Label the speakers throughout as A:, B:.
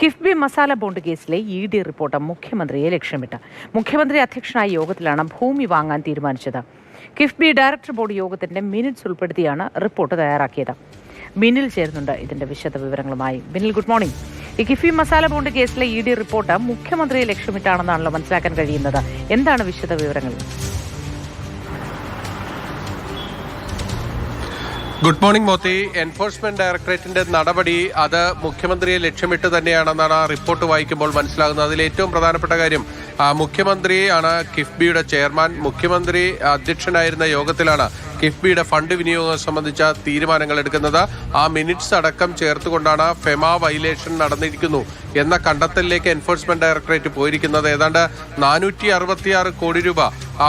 A: KIIFB masala bond കേസിലെ E D report മുഖ്യമന്ത്രിയെ ലക്ഷ്യമിട്ട്. മുഖ്യമന്ത്രി അധ്യക്ഷനായ യോഗത്തിലാണ് ഭൂമി വാങ്ങാൻ തീരുമാനിച്ചത്. കിഫ്ബി ഡയറക്ടർ ബോർഡ് യോഗത്തിന്റെ മിനിറ്റ്സ് ഉൾപ്പെടുത്തിയാണ് റിപ്പോർട്ട് തയ്യാറാക്കിയത്. ബിനിൽ ചേരുന്നുണ്ട് ഇതിന്റെ വിശദ വിവരങ്ങളുമായി. Binil good morning. ഈ കിഫ്ബി മസാല ബോണ്ട് കേസിലെ ഇ ഡി റിപ്പോർട്ട് മുഖ്യമന്ത്രിയെ ലക്ഷ്യമിട്ടാണെന്നാണല്ലോ മനസ്സിലാക്കാൻ കഴിയുന്നത്. എന്താണ് വിശദ വിവരങ്ങൾ?
B: Good morning Mothi. എൻഫോഴ്സ്മെന്റ് ഡയറക്ടറേറ്റിന്റെ നടപടി അത് മുഖ്യമന്ത്രിയെ ലക്ഷ്യമിട്ട് തന്നെയാണെന്നാണ് ആ റിപ്പോർട്ട് വായിക്കുമ്പോൾ മനസ്സിലാകുന്നത്. അതിൽ ഏറ്റവും പ്രധാനപ്പെട്ട കാര്യം മുഖ്യമന്ത്രിയാണ് കിഫ്ബിയുടെ ചെയർമാൻ. മുഖ്യമന്ത്രി അധ്യക്ഷനായിരുന്ന യോഗത്തിലാണ് കിഫ്ബിയുടെ ഫണ്ട് വിനിയോഗം സംബന്ധിച്ച തീരുമാനങ്ങൾ എടുക്കുന്നത്. ആ മിനിറ്റ്സ് അടക്കം ചേർത്തുകൊണ്ടാണ് ഫെമ വൈലേഷൻ നടന്നിരിക്കുന്നു എന്ന കണ്ടെത്തലിലേക്ക് എൻഫോഴ്സ്മെന്റ് ഡയറക്ടറേറ്റ് പോയിരിക്കുന്നത്. ഏതാണ്ട് നാനൂറ്റി കോടി രൂപ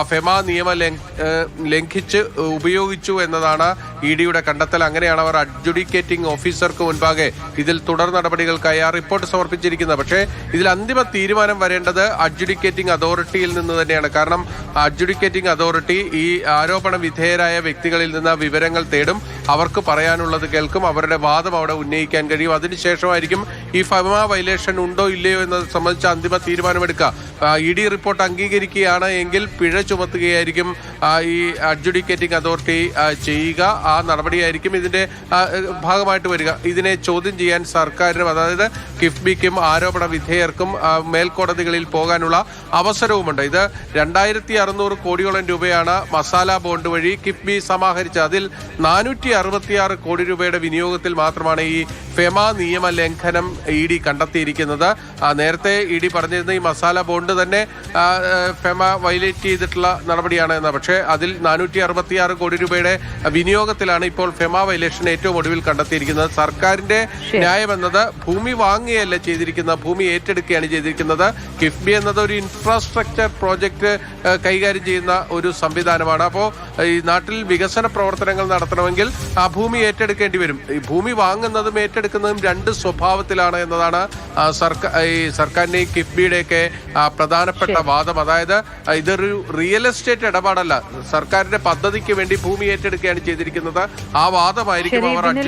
B: ഫെമ നിയമം ലംഘ- ലംഘിച്ച് ഉപയോഗിച്ചു എന്നതാണ് ഇ ഡിയുടെ കണ്ടെത്തൽ. അങ്ങനെയാണ് അവർ അഡ്ജുഡിക്കേറ്റിംഗ് ഓഫീസർക്ക് മുൻപാകെ ഇതിൽ തുടർ നടപടികൾക്കായി ആ റിപ്പോർട്ട് സമർപ്പിച്ചിരിക്കുന്നത്. പക്ഷേ ഇതിൽ അന്തിമ തീരുമാനം വരേണ്ടത് അഡ്ജുഡിക്കേറ്റിംഗ് അതോറിറ്റിയിൽ നിന്ന് തന്നെയാണ്. കാരണം അഡ്ജുഡിക്കേറ്റിംഗ് അതോറിറ്റി ഈ ആരോപണ വിധേയരായ വ്യക്തികളിൽ നിന്ന് വിവരങ്ങൾ തേടും. അവർക്ക് പറയാനുള്ളത് കേൾക്കും. അവരുടെ വാദം അവിടെ ഉന്നയിക്കാൻ കഴിയും. അതിനുശേഷമായിരിക്കും ഈ ഫമ വയലേഷൻ ഉണ്ടോ ഇല്ലയോ എന്നത് സംബന്ധിച്ച് അന്തിമ തീരുമാനമെടുക്കുക. ഇ ഡി റിപ്പോർട്ട് അംഗീകരിക്കുകയാണ് എങ്കിൽ പിഴ ചുമത്തുകയായിരിക്കും ഈ അഡ്ജുഡിക്കേറ്റിംഗ് അതോറിറ്റി ചെയ്യുക. ആ നടപടിയായിരിക്കും ഇതിന്റെ ഭാഗമായിട്ട് വരിക. ഇതിനെ ചോദ്യം ചെയ്യാൻ സർക്കാരിനും അതായത് കിഫ്ബിക്കും ആരോപണ വിധേയർക്കും മേൽക്കോടതികളിൽ പോകാനുള്ള അവസരവുമുണ്ട്. ഇത് രണ്ടായിരത്തി അറുന്നൂറ് കോടിയോളം രൂപയാണ് മസാല ബോണ്ട് വഴി കിഫ്ബി സമാഹരിച്ചത്. അതിൽ നാനൂറ്റി അറുപത്തിയാറ് കോടി രൂപയുടെ വിനിയോഗത്തിൽ മാത്രമാണ് ഈ ഫെമ നിയമ ലംഘനം ഇ ഡി കണ്ടെത്തിയിരിക്കുന്നത്. നേരത്തെ ഇ ഡി പറഞ്ഞിരുന്ന ഈ മസാല ബോണ്ട് തന്നെ ഫെമ വയലേറ്റ് ചെയ്തിട്ടുള്ള നടപടിയാണ് എന്ന. പക്ഷേ അതിൽ നാനൂറ്റി അറുപത്തിയാറ് കോടി രൂപയുടെ വിനിയോഗത്തിലാണ് ഇപ്പോൾ ഫെമ വയലേഷൻ ഏറ്റവും ഒടുവിൽ കണ്ടെത്തിയിരിക്കുന്നത്. സർക്കാരിന്റെ ന്യായം എന്നത് ഭൂമി വാങ്ങുകയല്ല ചെയ്തിരിക്കുന്നത് ഭൂമി ഏറ്റെടുക്കുകയാണ് ചെയ്തിരിക്കുന്നത്. കിഫ്ബി എന്നത് ഒരു ഇൻഫ്രാസ്ട്രക്ചർ പ്രോജക്റ്റ് കൈകാര്യം ചെയ്യുന്ന ഒരു സംവിധാനമാണ്. അപ്പോൾ ഈ നാട്ടിൽ വികസന പ്രവർത്തനങ്ങൾ നടത്തണമെങ്കിൽ ആ ഭൂമി ഏറ്റെടുക്കേണ്ടി വരും. ഈ ഭൂമി വാങ്ങുന്നതും ഏറ്റെടുക്കുന്നതും രണ്ട് സ്വഭാവത്തിലാണ് എന്നതാണ് സർക്കാർ ഈ സർക്കാരിന്റെയും കിഫ്ബിയുടെയൊക്കെ പ്രധാനപ്പെട്ട വാദം. അതായത് ഇതൊരു റിയൽ എസ്റ്റേറ്റ് ഇടപാടല്ല. സർക്കാരിന്റെ പദ്ധതിക്ക് വേണ്ടി ഭൂമി ഏറ്റെടുക്കുകയാണ് ചെയ്തിരിക്കുന്നത്. ആ വാദമായിരിക്കും അവർ